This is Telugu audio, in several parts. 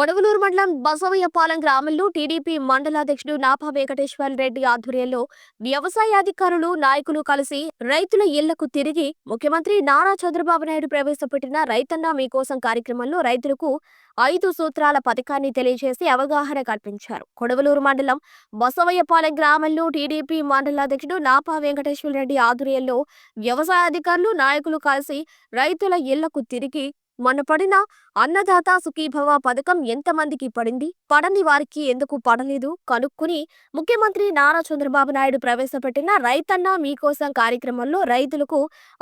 కొడవలూరు మండలం బసవయ్యపాలెం గ్రామంలో టీడీపీ మండలాధ్యక్షుడు నాపా వెంకటేశ్వర రెడ్డి ఆధ్వర్యంలో వ్యవసాయ అధికారులు నాయకులు కలిసి రైతుల ఇళ్ళకు తిరిగి ముఖ్యమంత్రి నారా చంద్రబాబు నాయుడు ప్రవేశపెట్టిన రైతన్న మీకోసం కార్యక్రమంలో రైతులకు ఐదు సూత్రాల పథకాన్ని తెలియజేసి అవగాహన కల్పించారు. కొడవలూరు మండలం బసవయ్యపాలెం గ్రామంలో టీడీపీ మండలాధ్యక్షుడు నాపా వెంకటేశ్వర రెడ్డి ఆధ్వర్యంలో వ్యవసాయ అధికారులు నాయకులు కలిసి రైతుల ఇళ్ళకు తిరిగి మొన్నపడిన అన్నదాత సుఖీభవ పథకం ఎంతమందికి పడింది? పడని వారికి ఎందుకు పడలేదు? కనుక్కుని ముఖ్యమంత్రి నారా చంద్రబాబు నాయుడు ప్రవేశపెట్టిన రైతన్న మీకోసం కార్యక్రమంలో రైతులకు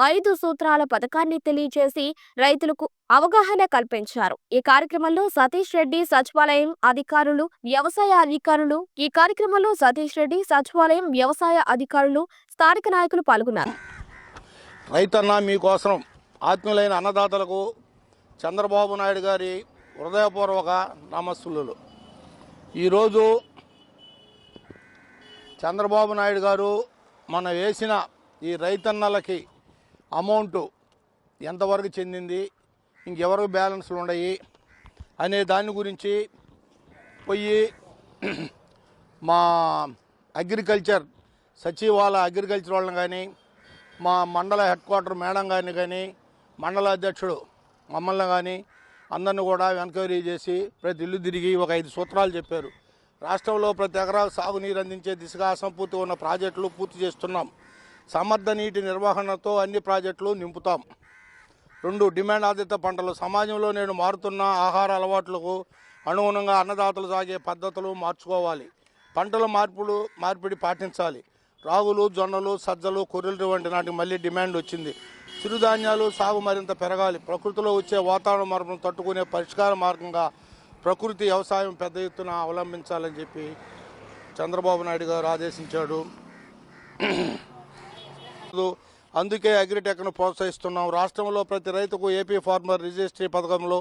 ఐదు సూత్రాల పథకాన్ని తెలియజేసి రైతులకు అవగాహన కల్పించారు. ఈ కార్యక్రమంలో సతీష్ రెడ్డి సచివాలయం అధికారులు వ్యవసాయ అధికారులు ఈ కార్యక్రమంలో సతీష్ రెడ్డి సచివాలయం వ్యవసాయ అధికారులు స్థానిక నాయకులు పాల్గొన్నారు. రైతన్న మీకోసం ఆత్మీయులైన అన్నదాతలకు చంద్రబాబు నాయుడు గారి హృదయపూర్వక నమస్సులు. ఈరోజు చంద్రబాబు నాయుడు గారు మన వేసిన ఈ రైతన్నలకి అమౌంట్ ఎంతవరకు చెందింది ఇంకెవరికి బ్యాలెన్స్లు ఉన్నాయి అనే దాని గురించి పోయి మా అగ్రికల్చర్ సచివాలయ అగ్రికల్చర్ వాళ్ళని కానీ మా మండల హెడ్ క్వార్టర్ మేడం గారిని కానీ మండల అధ్యక్షుడు మమ్మల్ని కానీ అందరిని కూడా ఎంక్వైరీ చేసి ప్రతి ఇల్లు తిరిగి ఒక ఐదు సూత్రాలు చెప్పారు. రాష్ట్రంలో ప్రతి ఎకరా సాగునీరు అందించే దిశగా అసంపూర్తి ఉన్న ప్రాజెక్టులు పూర్తి చేస్తున్నాం. సమర్థ నీటి నిర్వహణతో అన్ని ప్రాజెక్టులు నింపుతాం. రెండు డిమాండ్ ఆధారిత పంటలు. సమాజంలో నేడు మారుతున్న ఆహార అలవాట్లకు అనుగుణంగా అన్నదాతలు సాగే పద్ధతులు మార్చుకోవాలి. పంటల మార్పులు మార్పిడి పాటించాలి. రాగులు జొన్నలు సజ్జలు కొర్రెలు వంటి నాటికి మళ్ళీ డిమాండ్ వచ్చింది. చిరుధాన్యాలు సాగు మరింత పెరగాలి. ప్రకృతిలో వచ్చే వాతావరణ మార్పును తట్టుకునే పరిష్కార మార్గంగా ప్రకృతి వ్యవసాయం పెద్ద ఎత్తున అవలంబించాలని చెప్పి చంద్రబాబు నాయుడు గారు ఆదేశించాడు. అందుకే అగ్రిటెక్ను ప్రోత్సహిస్తున్నాం. రాష్ట్రంలో ప్రతి రైతుకు ఏపీ ఫార్మర్ రిజిస్ట్రీ పథకంలో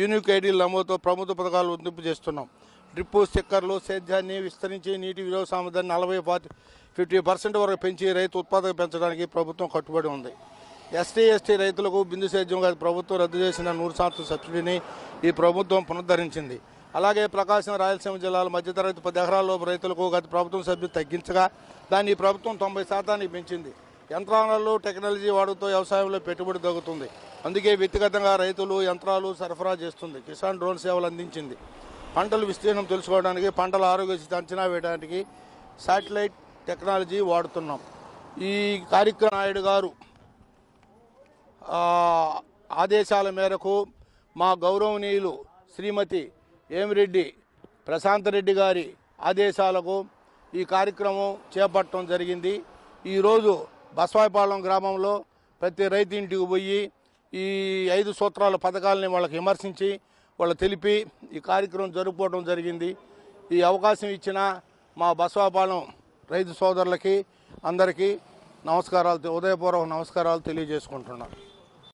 యూనిక్ ఐడీల నమోదుతో ప్రభుత్వ పథకాలు వర్తింపు చేస్తున్నాం. డ్రిప్పు స్టిక్కర్లు సేద్యాన్ని విస్తరించి నీటి విలువ సామర్థ్యాన్ని నలభై ఫార్టీ ఫిఫ్టీ పర్సెంట్ వరకు పెంచి రైతు ఉత్పాదక పెంచడానికి ప్రభుత్వం కట్టుబడి ఉంది. ఎస్టీ ఎస్టీ రైతులకు బిందు సేద్యం ప్రభుత్వం రద్దు చేసిన నూరు శాతం సబ్సిడీని ఈ ప్రభుత్వం పునరుద్ధరించింది. అలాగే ప్రకాశం రాయలసీమ జిల్లాల మధ్యతరగతి పది ఎకరాల్లోపు రైతులకు గత ప్రభుత్వం సభ్యులు తగ్గించగా దాన్ని ఈ ప్రభుత్వం తొంభై శాతానికి పెంచింది. యంత్రాలు టెక్నాలజీ వాడుతూ వ్యవసాయంలో పెట్టుబడి తగ్గుతుంది. అందుకే వ్యక్తిగతంగా రైతులు యంత్రాలు సరఫరా చేస్తుంది. కిసాన్ డ్రోన్ సేవలు అందించింది. పంటలు విస్తీర్ణం తెలుసుకోవడానికి పంటల ఆరోగ్య స్థితి అంచనా వేయడానికి శాటిలైట్ టెక్నాలజీ వాడుతున్నాం. ఈ కార్యక్రమ నాయుడు గారు ఆదేశాల మేరకు మా గౌరవనీయులు శ్రీమతి ఏమిరెడ్డి ప్రశాంత్ రెడ్డి గారి ఆదేశాలకు ఈ కార్యక్రమం చేపట్టడం జరిగింది. ఈరోజు బస్వాయిపాలెం గ్రామంలో ప్రతి రైతు ఇంటికి పోయి ఈ ఐదు సూత్రాల పథకాలని వాళ్ళకి విమర్శించి వాళ్ళు తెలిపి ఈ కార్యక్రమం జరుపుకోవడం జరిగింది. ఈ అవకాశం ఇచ్చిన మా బసవాపాలెం రైతు సోదరులకి అందరికీ నమస్కారాలు ఉదయపూర్వక నమస్కారాలు తెలియజేసుకుంటున్నాను.